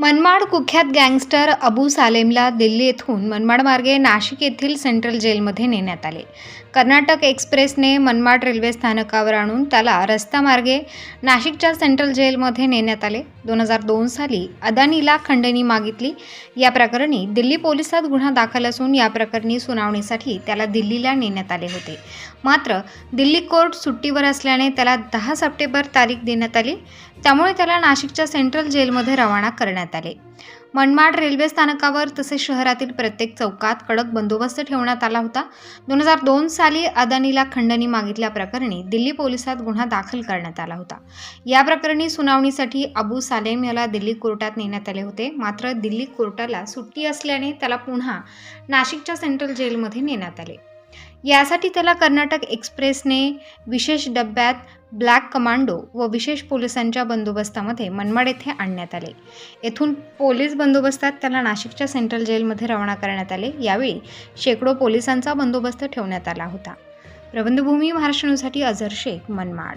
मनमाड कुख्यात गँगस्टर अबू सालेमला दिल्ली येथून मनमाड मार्गे नाशिक येथील सेंट्रल जेलमध्ये नेण्यात आले. कर्नाटक एक्सप्रेसने मनमाड रेल्वे स्थानकावर आणून त्याला रस्तामार्गे नाशिकच्या सेंट्रल जेलमध्ये नेण्यात आले. दोन हजार दोन साली अदानीला खंडणी मागितली. या प्रकरणी दिल्ली पोलिसात गुन्हा दाखल असून या प्रकरणी सुनावणीसाठी त्याला दिल्लीला नेण्यात आले होते. मात्र दिल्ली कोर्ट सुट्टीवर असल्याने त्याला दहा सप्टेंबर तारीख देण्यात आली. त्यामुळे त्याला नाशिकच्या सेंट्रल जेलमध्ये रवाना करण्यात आले. मनमाड रेल्वे स्थानकावर तसेच शहरातील प्रत्येक चौकात कडक बंदोबस्त ठेवण्यात आला होता. दोन हजार दोन साली अदानीला खंडणी मागितल्याप्रकरणी दिल्ली पोलिसात गुन्हा दाखल करण्यात आला होता. या प्रकरणी सुनावणीसाठी अबू सालेम याला दिल्ली कोर्टात नेण्यात आले होते. मात्र दिल्ली कोर्टाला सुट्टी असल्याने त्याला पुन्हा नाशिकच्या सेंट्रल जेलमध्ये नेण्यात आले. यासाठी त्याला कर्नाटक एक्सप्रेसने विशेष डब्यात ब्लॅक कमांडो व विशेष पोलिसांच्या बंदोबस्तामध्ये मनमाड येथे आणण्यात आले. येथून पोलीस बंदोबस्तात त्याला नाशिकच्या सेंट्रल जेलमध्ये रवाना करण्यात आले. यावेळी शेकडो पोलिसांचा बंदोबस्त ठेवण्यात आला होता. प्रबंधभूमी महाराष्ट्र न्यूजसाठी अझर शेख मनमाड.